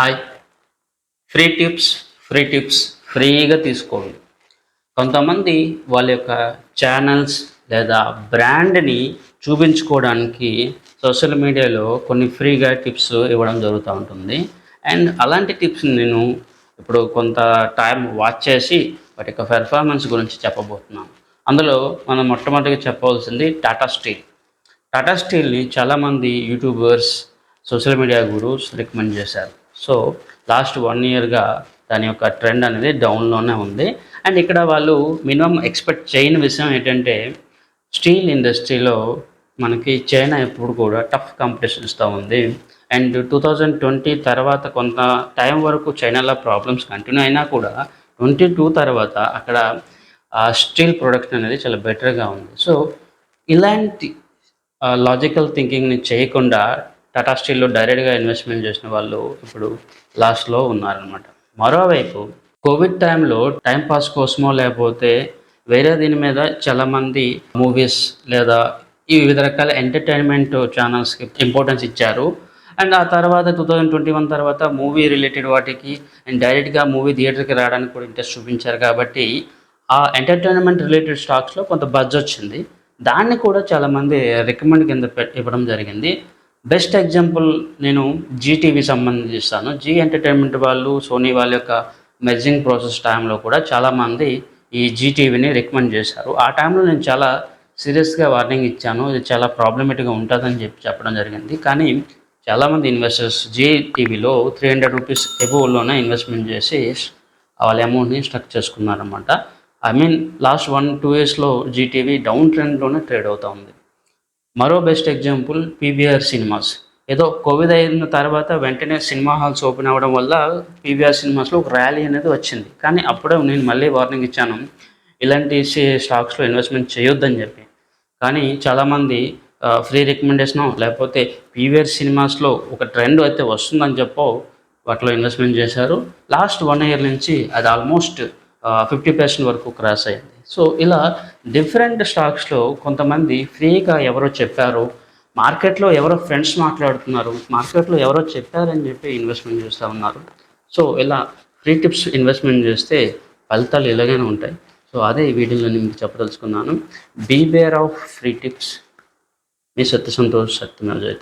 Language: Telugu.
Hi. Free tips free tips ఫ్రీగా తీసుకోండి. కొంతమంది వాళ్ళ యొక్క ఛానల్స్ లేదా బ్రాండ్ని చూపించుకోవడానికి సోషల్ మీడియాలో కొన్ని ఫ్రీగా టిప్స్ ఇవ్వడం జరుగుతూ ఉంటుంది. అండ్ అలాంటి టిప్స్ నేను ఇప్పుడు కొంత టైం వాచ్ చేసి వాటి యొక్క పెర్ఫార్మెన్స్ గురించి చెప్పబోతున్నాను. అందులో మనం మొట్టమొదటిగా చెప్పవలసింది టాటా స్టీల్ టాటా స్టీల్ని చాలామంది YouTubers social media gurus recommend చేశారు. సో లాస్ట్ వన్ ఇయర్గా దాని యొక్క ట్రెండ్ అనేది డౌన్లోనే ఉంది. అండ్ ఇక్కడ వాళ్ళు మినిమం ఎక్స్పెక్ట్ చేయని విషయం ఏంటంటే స్టీల్ ఇండస్ట్రీలో మనకి చైనా ఎప్పుడు కూడా టఫ్ కాంపిటీషన్ ఇస్తూ ఉంది. అండ్ టూ థౌజండ్ ట్వంటీ తర్వాత కొంత టైం వరకు చైనాలో ప్రాబ్లమ్స్ కంటిన్యూ అయినా కూడా ట్వంటీ టూ తర్వాత అక్కడ స్టీల్ ప్రొడక్షన్ అనేది చాలా బెటర్గా ఉంది. సో ఇలాంటి లాజికల్ థింకింగ్ని చేయకుండా టాటా స్టీల్లో డైరెక్ట్గా ఇన్వెస్ట్మెంట్ చేసిన వాళ్ళు ఇప్పుడు లాస్ట్లో ఉన్నారనమాట మరోవైపు కోవిడ్ టైంలో టైంపాస్ కోసమో లేకపోతే వేరే దీని మీద చాలామంది మూవీస్ లేదా ఈ వివిధ రకాల ఎంటర్టైన్మెంట్ ఛానల్స్కి ఇంపార్టెన్స్ ఇచ్చారు. అండ్ ఆ తర్వాత టూ థౌజండ్ ట్వంటీ వన్ తర్వాత మూవీ రిలేటెడ్ వాటికి అండ్ డైరెక్ట్గా మూవీ థియేటర్కి రావడానికి కూడా ఇంట్రెస్ట్ చూపించారు కాబట్టి ఆ ఎంటర్టైన్మెంట్ రిలేటెడ్ స్టాక్స్లో కొంత బజ్ వచ్చింది. దాన్ని కూడా చాలామంది రికమెండ్ కింద ఇవ్వడం జరిగింది. బెస్ట్ ఎగ్జాంపుల్ నేను జీటీవీ సంబంధిస్తాను జీ ఎంటర్టైన్మెంట్ వాళ్ళు సోనీ వాళ్ళ యొక్క మెర్జింగ్ ప్రాసెస్ టైంలో కూడా చాలామంది ఈ జీటీవీని రికమెండ్ చేశారు. ఆ టైంలో నేను చాలా సీరియస్గా వార్నింగ్ ఇచ్చాను. ఇది చాలా ప్రాబ్లమేటిక్గా ఉంటుందని చెప్పి చెప్పడం జరిగింది. కానీ చాలామంది ఇన్వెస్టర్స్ జీ టీవీలో త్రీ హండ్రెడ్ రూపీస్ ఎబోలోనే ఇన్వెస్ట్మెంట్ చేసి వాళ్ళ అమౌంట్ని struck చేసుకున్నారనమాట I mean last one two ఇయర్స్లో జీటీవీ డౌన్ ట్రెండ్లోనే ట్రేడ్ అవుతూ ఉంది. మరో బెస్ట్ ఎగ్జాంపుల్ పీవీఆర్ సినిమాస్ ఏదో కోవిడ్ అయిన తర్వాత వెంటనే సినిమా హాల్స్ ఓపెన్ అవ్వడం వల్ల పీవీఆర్ సినిమాస్లో ఒక ర్యాలీ అనేది వచ్చింది. కానీ అప్పుడే నేను మళ్ళీ వార్నింగ్ ఇచ్చాను. ఇలాంటి స్టాక్స్లో ఇన్వెస్ట్మెంట్ చేయొద్దని చెప్పి. కానీ చాలామంది ఫ్రీ రికమెండేషన్ లేకపోతే పీవీఆర్ సినిమాస్లో ఒక ట్రెండ్ అయితే వస్తుందని చెప్పో వాటిలో ఇన్వెస్ట్మెంట్ చేశారు. లాస్ట్ వన్ ఇయర్ నుంచి అది ఆల్మోస్ట్ ఫిఫ్టీ పర్సెంట్ వరకు క్రాస్ అయింది. సో ఇలా డిఫరెంట్ స్టాక్స్లో కొంతమంది ఫ్రీగా ఎవరో చెప్పారు మార్కెట్లో ఎవరో ఫ్రెండ్స్ మాట్లాడుతున్నారు మార్కెట్లో ఎవరో చెప్పారని చెప్పి ఇన్వెస్ట్మెంట్ చేస్తూ ఉన్నారు. సో ఇలా ఫ్రీ టిప్స్ ఇన్వెస్ట్మెంట్ చేస్తే ఫలితాలు ఇలాగైనా ఉంటాయి. సో అదే ఈ వీడియోలో నేను మీకు చెప్పదలుచుకున్నాను. Beware of free tips మీ సత్య సంతోష్ సత్యమేవ